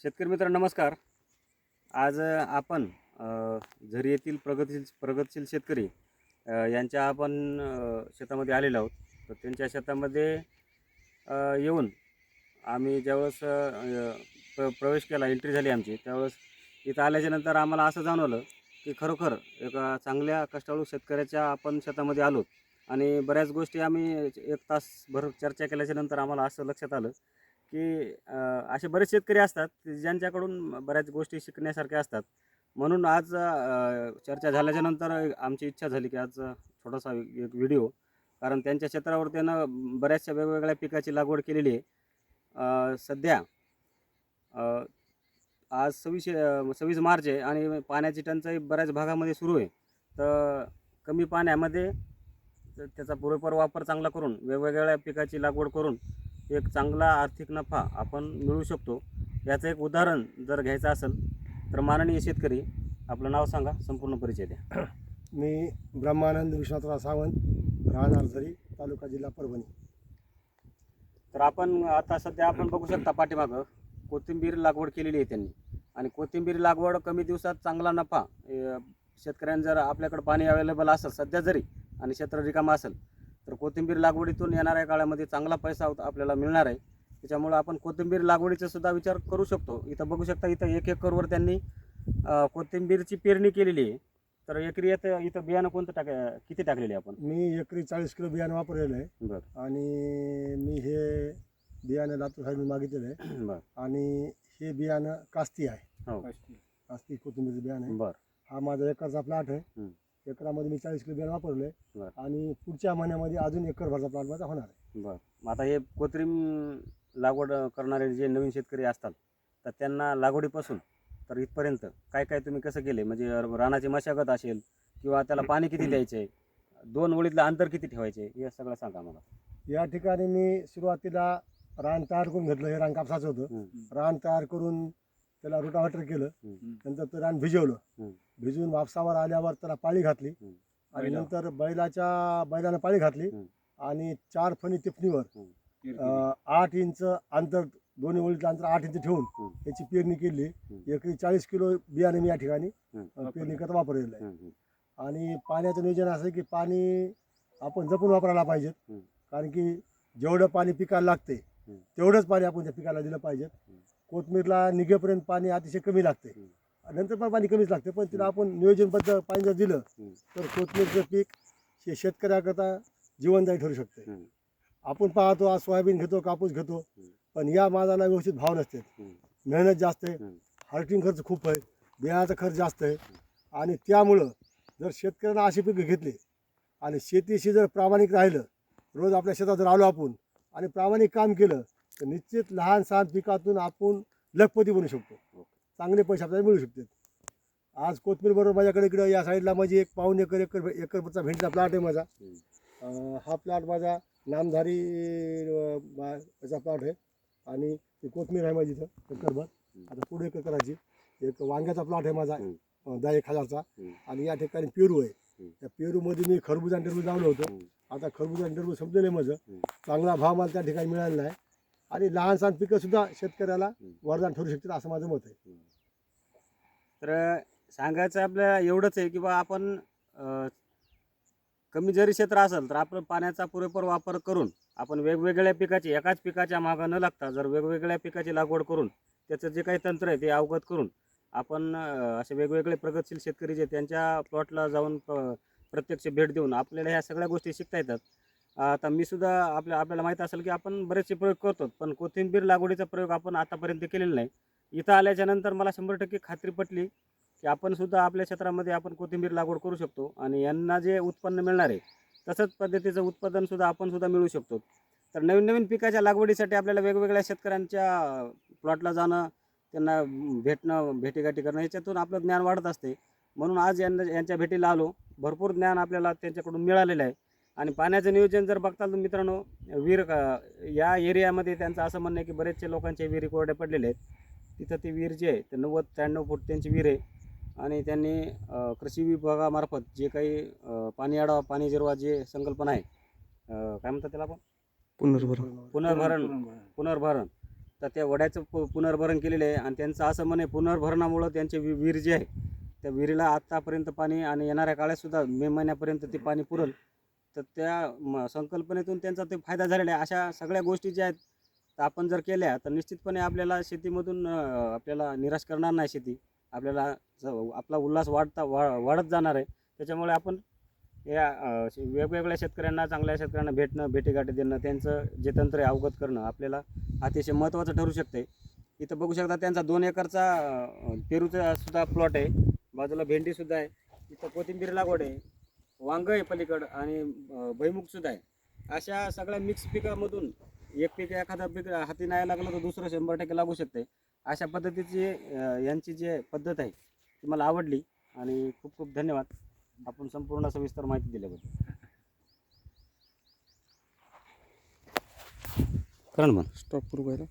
शेतकरी मित्र नमस्कार. आज आपण झरी येथील प्रगतशील प्रगतशील शेतकरी यांच्या आपण शेतामध्ये आलेलो आहोत. तर त्यांच्या शेतामध्ये येऊन आम्ही ज्यावेळेस प्र प्रवेश केला एंट्री झाली आमची त्यावेळेस इथं आल्याच्यानंतर आम्हाला असं जाणवलं की खरोखर एका चांगल्या कष्टाळू शेतकऱ्याच्या आपण शेतामध्ये आलो. आणि बऱ्याच गोष्टी आम्ही एक तासभर चर्चा केल्याच्यानंतर आम्हाला असं लक्षात आलं की असे बरेच शेतकरी असतात की ज्यांच्याकडून बऱ्याच गोष्टी शिकण्यासारख्या असतात. म्हणून आज अ, चर्चा झाल्याच्यानंतर आमची इच्छा झाली की आज छोटासा एक व्हिडिओ. कारण त्यांच्या क्षेत्रावर त्यानं बऱ्याचशा वेगवेगळ्या पिकाची लागवड केलेली आहे. सध्या आज सव्वीस सव्वीस मार्च आहे आणि पाण्याची टंचाई बऱ्याच भागामध्ये सुरू आहे. तर कमी पाण्यामध्ये त- त्याचा पुरेपूर वापर चांगला करून वेगवेगळ्या पिकाची लागवड करून एक चांगला आर्थिक नफा आपण मिळवू शकतो. याचं एक उदाहरण जर घ्यायचं असेल तर माननीय शेतकरी आपलं नाव सांगा संपूर्ण परिचय द्या. मी ब्रह्मानंद विश्वनाथराव सावंत राहणार झरी तालुका जिल्हा परभणी. तर आपण आता सध्या आपण बघू शकता पाठीमागं कोथिंबीर लागवड केलेली आहे त्यांनी. आणि कोथिंबीर लागवड कमी दिवसात चांगला नफा शेतकऱ्यांना जर आपल्याकडे पाणी अवेलेबल असेल सध्या जरी आणि क्षेत्र रिकामं असेल तर कोथिंबीर लागवडीतून येणाऱ्या काळामध्ये चांगला पैसा होत- आपल्याला मिळणार आहे. त्याच्यामुळं आपण कोथिंबीर लागवडीचा सुद्धा विचार करू शकतो. इथं बघू शकता इथं एक एकरवर त्यांनी अ, कोथिंबीरची पेरणी केलेली आहे. तर एकरी इथं इथं बियाणं कोणतं टाक किती टाकलेले आपण? मी एकरी चाळीस किलो बियाणं वापरलेलं आहे. बरं. आणि मी हे बियाणं लातूर साहेब मागितलेलं आहे. बरं. आणि हे बियाणं कास्ती आहे. हो. कास्ती. कोथिंबीरचं बियाणं आहे. बरं. हा माझा एकरचा प्लॉट आहे. एकरामध्ये मी चाळीस किलो बियाणं वापरलं बरं. आणि पुढच्या महिन्यामध्ये अजून एकरभरचा प्लॉट माझा होणार आहे. बरं. मग आता हे कृत्रिम लागवड करणारे जे नवीन शेतकरी असतात तर त्यांना लागवडीपासून तर इथपर्यंत काय काय तुम्ही कसं केले म्हणजे रानाची मशागत असेल किंवा त्याला पाणी किती द्यायचे दोन ओळीतलं अंतर किती ठेवायचे हे सगळं सांगा मला. या ठिकाणी मी सुरुवातीला रान तयार करून घेतलं हे रान कापसाचं होतं. रान तयार करून त्याला रुटावटर केलं नंतर ते रान भिजवलं. भिजवून वापसावर आल्यावर त्याला पाळी घातली. आणि. नंतर बैलाच्या बैलानं पाळी घातली. आणि चार फणी टिपणीवर आठ इंच अंतर दोन्ही ओळीचं अंतर आठ इंच ठेवून. याची पेरणी केली. एकरी चाळीस किलो बियाणे मी या ठिकाणी पेरणी करता वापरलेलं आहे आणि पाण्याचं नियोजन असं की पाणी आपण जपून वापरायला पाहिजेत. कारण की जेवढं पाणी पिकाला लागते. तेवढंच पाणी आपण त्या पिकाला दिलं पाहिजे कोथमीरला निघेपर्यंत पाणी अतिशय कमी लागते नंतर पण पाणी कमीच लागते पण तिला आपण नियोजनबद्ध पाणी जर दिलं. तर कोथमीरचं पीक हे शेतकऱ्याकरता जीवनदायी ठरू शकते. आपण पाहतो आज सोयाबीन घेतो कापूस घेतो. पण या मालाला व्यवस्थित भाव नसते. मेहनत जास्त आहे. हार्टिंग खर्च खूप आहे बियाण्याचा खर्च जास्त आहे आणि त्यामुळं जर शेतकऱ्यांना अशी पिकं घेतली आणि शेतीशी जर प्रामाणिक राहिलं रोज आपल्या शेतात जर आलो आपण आणि प्रामाणिक काम केलं तर निश्चित लहान सहान पिकातून आपण लखपती बनू शकतो. चांगले पैसे आपल्याला मिळू शकते. आज कोथमीर बरोबर माझ्याकडे इकडं या साईडला माझी एक पाऊन एकर एकर एकरचा भेंडीचा प्लॉट आहे माझा. हा प्लॉट माझा नामधारी याचा प्लॉट आहे. आणि ती कोथमीर आहे माझी इथं एकरभर. आता पुढे एकर करायची एक वांग्याचा प्लॉट आहे माझा दहा एक हजारचा. आणि या ठिकाणी पेरू आहे. त्या पेरूमध्ये मी खरबूज आणि टरबूज लावलं होतं. आता खरबूज आणि टरबूज संपलेलं आहे माझं. चांगला भाव मला त्या ठिकाणी मिळालेला आहे आणि लहान सहान पिकं सुद्धा शेतकऱ्याला. वरदान ठरू शकतात असं माझं मत आहे. तर सांगायचं आपल्या एवढंच आहे की बा आपण अ, कमी जरी क्षेत्र असेल तर आपण पाण्याचा पुरेपूर वापर करून आपण वेगवेगळ्या पिकाची एकाच पिकाच्या मागं न लागता जर वेगवेगळ्या पिकाची लागवड करून त्याचं जे काही तंत्र आहे ते अवगत करून आपण अ, असे वेगवेगळे प्रगतशील शेतकरी जे त्यांच्या प्लॉटला जाऊन प- प्रत्यक्ष भेट देऊन आपल्याला ह्या सगळ्या गोष्टी शिकता येतात. आता मी सुद्धा आपल्या आपल्याला माहीत असेल की आपण बरेचसे प्रयोग करतो पण कोथिंबीर लागवडीचा प्रयोग आपण आतापर्यंत केलेला नाही. इथं आल्याच्यानंतर मला शंभर टक्के खात्री पटली की आपण सुद्धा आपल्या क्षेत्रामध्ये आपण कोथिंबीर लागवड करू शकतो आणि यांना जे उत्पन्न मिळणार आहे तसंच पद्धतीचं उत्पादन सुद्धा आपण सुद्धा मिळू शकतो. तर नवीन नवीन पिकाच्या लागवडीसाठी आपल्याला वेगवेगळ्या शेतकऱ्यांच्या प्लॉटला जाणं त्यांना भेटणं भेटीगाठी करणं याच्यातून आपलं ज्ञान वाढत असते. म्हणून आज यांना यांच्या भेटीला आलो. भरपूर ज्ञान आपल्याला त्यांच्याकडून मिळालेलं आहे. आणि पाण्याचं नियोजन जर बघताल तर मित्रांनो विहीर या एरियामध्ये त्यांचं असं म्हणणं आहे की बरेचसे लोकांचे विहिरी कोरडे पडलेले आहेत. तिथं ती विहीर जी आहे ते नव्वद त्र्याण्णव फूट त्यांची विहीर आहे. आणि त्यांनी कृषी विभागामार्फत जे काही पाणी आढावा पाणी जिरवा जे संकल्पना आहे काय म्हणतात त्याला आपण? पुनर्भरण. पुनर्भरण. पुनर्भरण. पुनर्भरण तर त्या वड्याचं पु पुनर्भरण केलेलं आहे. आणि त्यांचं असं म्हणे पुनर्भरणामुळं त्यांचे वि विहीर जे आहे त्या विहिरीला आत्तापर्यंत पाणी आणि येणाऱ्या काळातसुद्धा मे महिन्यापर्यंत ते पाणी पुरल. तर त्या म संकल्पनेतून त्यांचा ते फायदा झालेला आहे. अशा सगळ्या गोष्टी ज्या आहेत तर आपण जर केल्या तर निश्चितपणे आपल्याला शेतीमधून आपल्याला निराश करणार नाही शेती. आपल्याला आपला उल्हास वाढता वा वाढत जाणार आहे. त्याच्यामुळे आपण या शे- वेगवेगळ्या शेतकऱ्यांना चांगल्या शेतकऱ्यांना भेटणं भेटीगाठी देणं त्यांचं जे तंत्र आहे अवगत करणं आपल्याला अतिशय महत्त्वाचं ठरू शकते. इथं बघू शकता त्यांचा दोन एकरचा पेरूचा सुद्धा प्लॉट आहे. बाजूला भेंडीसुद्धा आहे. इथं कोथिंबीर लागवड आहे. वांग आहे पलीकडं आणि भैमुखसुद्धा आहे. अशा सगळ्या मिक्स पिकामधून एक पीक एखादा पीक हाती नाही लागलं तर दुसरं शंभर टक्के लागू शकते अशा पद्धतीची यांची जी पद्धत आहे ती मला आवडली आणि खूप खूप धन्यवाद. आपण संपूर्ण सविस्तर माहिती दिल्याबद्दल. कारण मग स्टॉप करू पहिला.